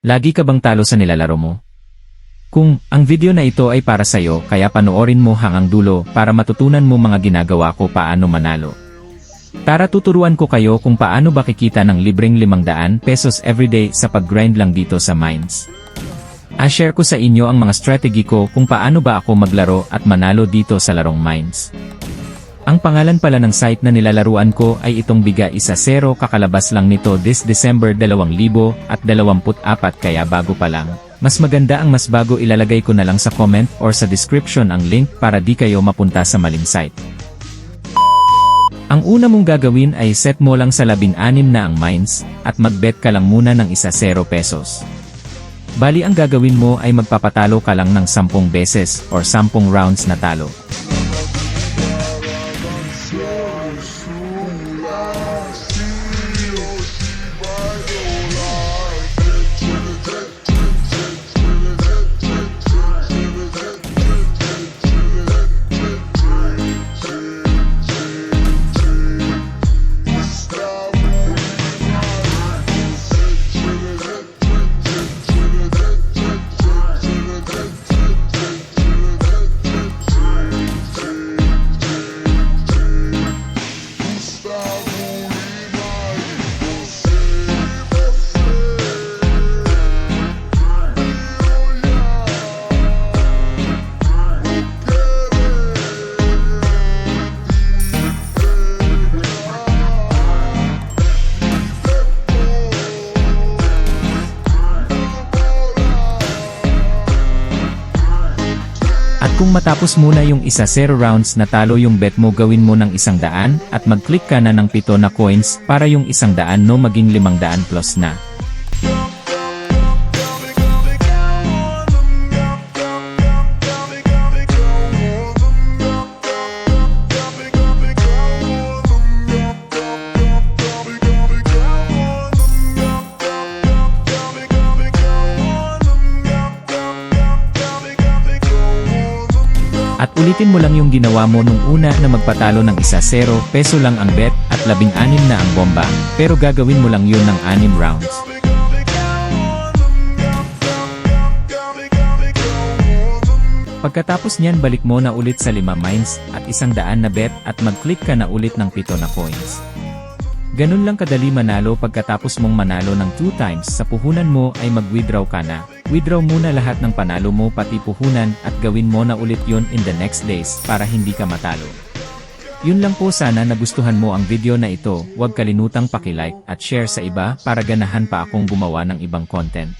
Lagi ka bang talo sa nilalaro mo? Kung ang video na ito ay para sa'yo kaya panoorin mo hanggang dulo para matutunan mo mga ginagawa ko paano manalo. Tara tuturuan ko kayo kung paano ba kikita ng libreng 500 pesos everyday sa pag-grind lang dito sa Mines. A-share ko sa inyo ang mga strategy ko kung paano ba ako maglaro at manalo dito sa larong Mines. Ang pangalan pala ng site na nilalaruan ko ay itong Biga Isa Zero kakalabas lang nito this December 2024 kaya bago pa lang. Mas maganda ang mas bago ilalagay ko na lang sa comment or sa description ang link para di kayo mapunta sa maling site. Ang una mong gagawin ay set mo lang sa 16 na ang mines at magbet ka lang muna ng isa 0 pesos. Bali ang gagawin mo ay magpapatalo ka lang ng 10 beses or 10 rounds na talo. Kung matapos muna yung isa 0 rounds na talo yung bet mo gawin mo ng isang daan at mag-click ka na ng pito na coins para yung isang daan no maging limang daan plus na. At ulitin mo lang yung ginawa mo nung una na magpatalo ng isa 0 peso lang ang bet at labing anim na ang bomba, pero gagawin mo lang yun ng anim rounds. Pagkatapos niyan balik mo na ulit sa 5 mines at isang daan na bet at mag-click ka na ulit ng pito na coins. Ganun lang kadali manalo pagkatapos mong manalo ng 2 times sa puhunan mo ay mag-withdraw ka na. Withdraw muna lahat ng panalo mo pati puhunan at gawin mo na ulit yon in the next days para hindi ka matalo. Yun lang po sana nagustuhan mo ang video na ito, huwag kalimutang pakilike at share sa iba para ganahan pa akong gumawa ng ibang content.